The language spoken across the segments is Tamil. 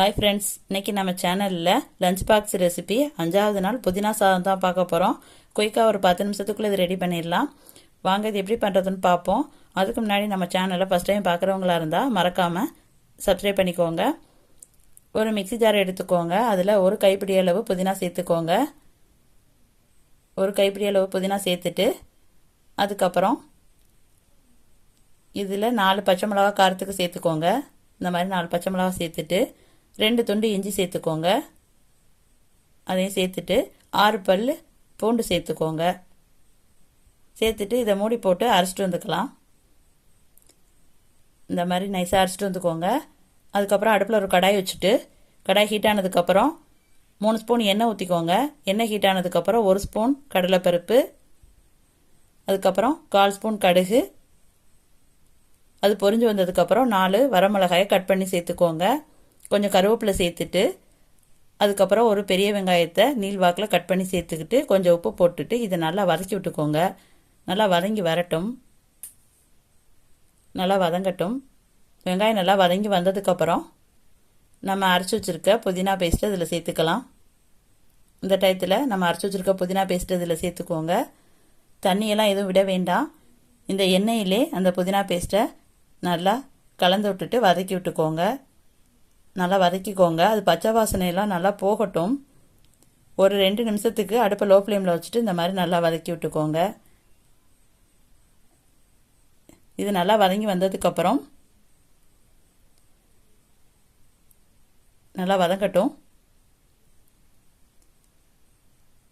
ஹாய் ஃப்ரெண்ட்ஸ் இன்னைக்கு நம்ம சேனலில் லஞ்ச் பாக்ஸ் ரெசிபி அஞ்சாவது நாள் புதினா சாதம் தான் பார்க்க போகிறோம் குயிக்காக ஒரு பத்து நிமிஷத்துக்குள்ளே இது ரெடி பண்ணிடலாம். வாங்க இது எப்படி பண்ணுறதுன்னு பார்ப்போம். அதுக்கு முன்னாடி நம்ம சேனலில் ஃபஸ்ட் டைம் பார்க்குறவங்களா இருந்தால் மறக்காமல் சப்ஸ்கிரைப் பண்ணிக்கோங்க. ஒரு மிக்ஸி ஜார் எடுத்துக்கோங்க. அதில் ஒரு கைப்பிடி அளவு புதினா சேர்த்துக்கோங்க. ஒரு கைப்பிடி அளவு புதினா சேர்த்துட்டு அதுக்கப்புறம் இதில் நாலு பச்சை மிளகா காரத்துக்கு சேர்த்துக்கோங்க. இந்த மாதிரி நாலு பச்சை மிளகா சேர்த்துட்டு ரெண்டு துண்டு இஞ்சி சேர்த்துக்கோங்க. அதையும் சேர்த்துட்டு ஆறு பல் பூண்டு சேர்த்துக்கோங்க. சேர்த்துட்டு இதை மூடி போட்டு அரைச்சிட்டு வந்துக்கலாம். இந்த மாதிரி நைஸாக அரைச்சிட்டு வந்துக்கோங்க. அதுக்கப்புறம் அடுப்பில் ஒரு கடாய் வச்சுட்டு கடாய் ஹீட் ஆனதுக்கப்புறம் மூணு ஸ்பூன் எண்ணெய் ஊற்றிக்கோங்க எண்ணெய் ஹீட் ஆனதுக்கப்புறம் ஒரு ஸ்பூன் கடலைப்பருப்பு. அதுக்கப்புறம் கால் ஸ்பூன் கடுகு. அது பொரிஞ்சு வந்ததுக்கப்புறம் நாலு வரமிளகாயை கட் பண்ணி சேர்த்துக்கோங்க. கொஞ்சம் கருவேப்பிலை சேர்த்துட்டு அதுக்கப்புறம் ஒரு பெரிய வெங்காயத்தை நீள்வாக்கில் கட் பண்ணி சேர்த்துக்கிட்டு கொஞ்சம் உப்பு போட்டுட்டு இதை நல்லா வதக்கி விட்டுக்கோங்க. நல்லா வதங்கி வரட்டும். நல்லா வதங்கட்டும். வெங்காயம் நல்லா வதங்கி வந்ததுக்கப்புறம் நம்ம அரைச்சி வச்சுருக்க புதினா பேஸ்ட்டு இதில் சேர்த்துக்கலாம். இந்த டயத்தில் நம்ம அரைச்சி வச்சுருக்க புதினா பேஸ்ட்டு இதில் சேர்த்துக்கோங்க. தண்ணியெல்லாம் எதுவும் விட வேண்டாம். இந்த எண்ணெயிலே அந்த புதினா பேஸ்ட்டை நல்லா கலந்து விட்டுட்டு வதக்கி விட்டுக்கோங்க. நல்லா வதக்கிக்கோங்க. அது பச்சை வாசனையெல்லாம் நல்லா போகட்டும். ஒரு ரெண்டு நிமிஷத்துக்கு அடுப்பை லோ ஃப்ளேமில் வச்சுட்டு இந்த மாதிரி நல்லா வதக்கி விட்டுக்கோங்க. இது நல்லா வதங்கி வந்ததுக்கப்புறம் நல்லா வதங்கட்டும்.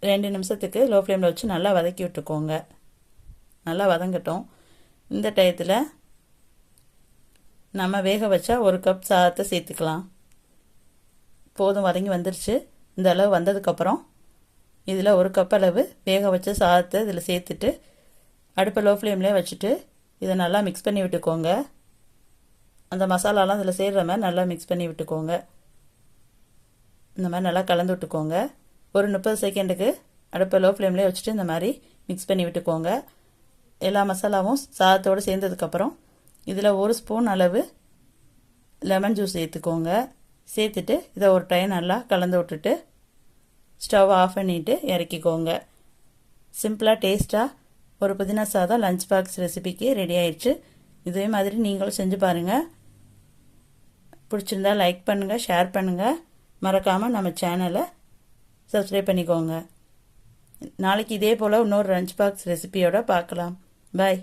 ரெண்டு நிமிஷத்துக்கு லோ ஃப்ளேமில் வச்சு நல்லா வதக்கி விட்டுக்கோங்க. நல்லா வதங்கட்டும். இந்த டயத்தில் நம்ம வேக வச்சா ஒரு கப் சாதத்தை சேர்த்துக்கலாம். போதும் வதங்கி வந்துருச்சு. இந்த அளவு வந்ததுக்கப்புறம் இதில் ஒரு கப் அளவு வேக வச்ச சாதத்தை இதில் சேர்த்துட்டு அடுப்பை லோ ஃப்ளேம்லேயே வச்சுட்டு இதை நல்லா மிக்ஸ் பண்ணி விட்டுக்கோங்க. அந்த மசாலாலாம் இதில் சேர்கிற மாதிரி நல்லா மிக்ஸ் பண்ணி விட்டுக்கோங்க. இந்த மாதிரி நல்லா கலந்து விட்டுக்கோங்க. ஒரு முப்பது செகண்டுக்கு அடுப்பை லோ ஃப்ளேம்லேயே வச்சுட்டு இந்த மாதிரி மிக்ஸ் பண்ணி விட்டுக்கோங்க. எல்லா மசாலாவும் சாதத்தோடு சேர்ந்ததுக்கப்புறம் இதில் ஒரு ஸ்பூன் அளவு லெமன் ஜூஸ் சேர்த்துக்கோங்க சேர்த்துட்டு இதை ஒரு டைம் நல்லா கலந்து விட்டுட்டு ஸ்டவ் ஆஃப் பண்ணிவிட்டு இறக்கிக்கோங்க. சிம்பிளாக டேஸ்ட்டாக ஒரு புதினா சாதம் லஞ்ச் பாக்ஸ் ரெசிபிக்கு ரெடி ஆயிடுச்சு இதே மாதிரி நீங்களும் செஞ்சு பாருங்கள் பிடிச்சிருந்தா லைக் பண்ணுங்கள் ஷேர் பண்ணுங்கள் மறக்காமல் நம்ம சேனலை சப்ஸ்கிரைப் பண்ணிக்கோங்க. நாளைக்கு இதே போல் இன்னொரு லஞ்ச் பாக்ஸ் ரெசிபியோட பார்க்கலாம். பாய்